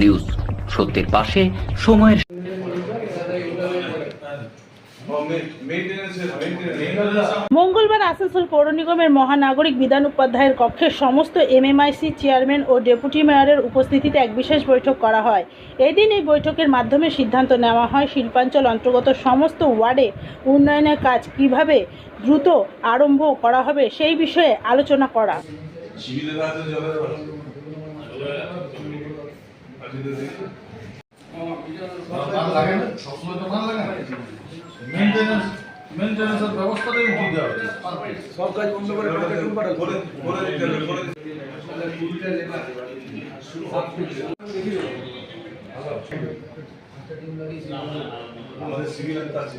News. সত্যের পাশে সময়ের মঙ্গলবার আসানসোল পৌর নিগমের মহানাগরিক বিধান উপাধ্যায়ের কক্ষে সমস্ত এমএমআইসি চেয়ারম্যান ও ডেপুটি মেয়রের উপস্থিতিতে এক বিশেষ বৈঠক করা হয়। এদিন এই বৈঠকের মাধ্যমে সিদ্ধান্ত নেওয়া হয় শিল্পাঞ্চল অন্তর্গত সমস্ত ওয়ার্ডে উন্নয়নের কাজ কীভাবে দ্রুত আরম্ভ করা হবে সেই বিষয়ে আলোচনা করা। লাগে লাগে না মেনটেন্যান্স মেনটেন্যান্সের ব্যবস্থাটাই উঠিয়ে দেওয়া হয়েছে সব কাজ বন্ধ করে করে সিভিল আছে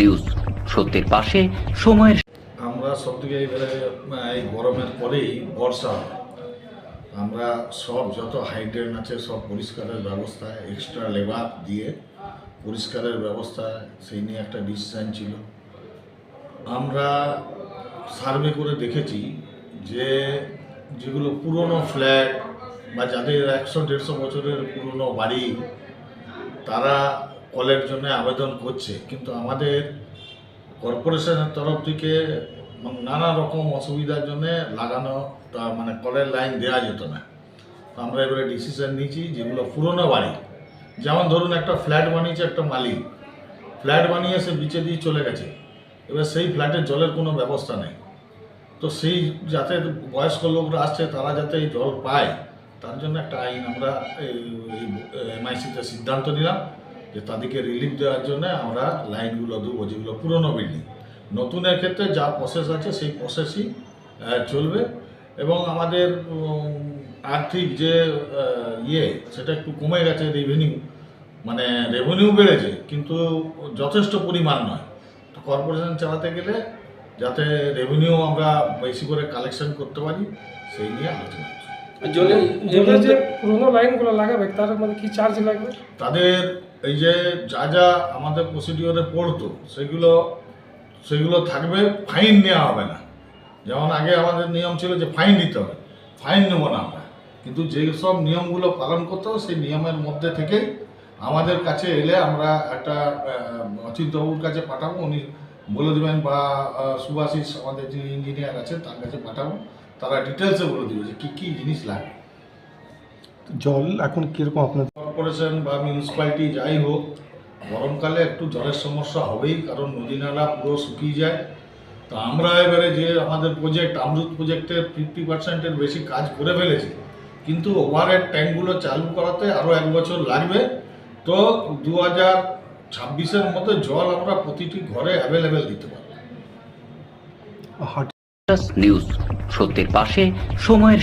News সত্যের পাশে সময়ের আমরা সব থেকে এবারে এই গরমের পরেই বর্ষা। আমরা সব যত হাইড্রেন আছে, সব পরিষ্কারের ব্যবস্থা এক্সট্রা লেবার দিয়ে পরিষ্কারের ব্যবস্থা, সেই নিয়ে একটা ডিসিশন ছিল আমরা সার্ভে করে দেখেছি যে যেগুলো পুরনো ফ্ল্যাট বা যাদের একশো, দেড়শো বছরের পুরনো বাড়ি, তারা কলের জন্য আবেদন করছে, কিন্তু আমাদের কর্পোরেশনের তরফ থেকে নানা রকম অসুবিধার জন্য লাগানো মানে কলের লাইন দেওয়া যেত না। আমরা এবারে ডিসিশন নিয়েছি যেগুলো পুরনো বাড়ি। যেমন ধরুন একটা ফ্ল্যাট বানিয়েছে একটা মালিক, ফ্ল্যাট বানিয়ে সে বিচে দিয়ে চলে গেছে। এবার সেই ফ্ল্যাটের জলের কোনো ব্যবস্থা নেই। তো সেই যাতে বয়স্ক লোকরা আসছে, তারা যাতে এই জল পায়, তার জন্য একটা আইন আমরা এই এমআইসিতে সিদ্ধান্ত নিলাম। যে তাদেরকে রিলিফ দেওয়ার জন্য আমরা লাইনগুলো দেবো যেগুলো পুরনো বিল্ডিং নতুনের ক্ষেত্রে যা প্রসেস আছে সেই প্রসেসই চলবে। এবং আমাদের আর্থিক যে ইয়ে সেটা একটু কমে গেছে রেভিনিউ মানে রেভিনিউ বেড়েছে কিন্তু যথেষ্ট পরিমাণ নয়। তো কর্পোরেশন চালাতে গেলে যাতে রেভিনিউ আমরা বেশি করে কালেকশন করতে পারি সেই নিয়ে আলোচনা যে পুরোনো লাইনগুলো লাগাবে তার মানে কি চার্জ লাগবে? তাদের এই যে যা যা আমাদের প্রসিডিওরে পড়তো, সেগুলো সেগুলো থাকবে ফাইন নেওয়া হবে না। যেমন আগে আমাদের নিয়ম ছিল যে ফাইন দিতে হবে ফাইন নেব না আমরা। কিন্তু যেসব নিয়মগুলো পালন করতে হবে, সেই নিয়মের মধ্যে থেকে আমাদের কাছে এলে আমরা একটা অচিন্তবাবুর কাছে পাঠাবো, উনি বলে দেবেন বা সুভাষিস আমাদের যে ইঞ্জিনিয়ার আছে, তার কাছে পাঠাবো, তারা ডিটেলসে বলে দেবে যে কী কী জিনিস লাগে জল এখন কীরকম আপনার কর্পোরেশন বা মিউনিসিপ্যালিটি যাই হোক গরমকালে একটু জলের সমস্যা হবেই কারণ নদী নালা পুরো শুকিয়ে যায়। তো আমরা এবারে যে আমাদের প্রজেক্ট আমরুত প্রজেক্টের ফিফটি পার্সেন্টের বেশি কাজ করে ফেলেছি কিন্তু ওভারহেড ট্যাঙ্কগুলো চালু করাতে আরও এক বছর লাগবে। তো দু হাজার ছাব্বিশের মতো জল আমরা প্রতিটি ঘরে অ্যাভেলেবেল দিতে পারব। নিউজ সত্যের পাশে সময়ের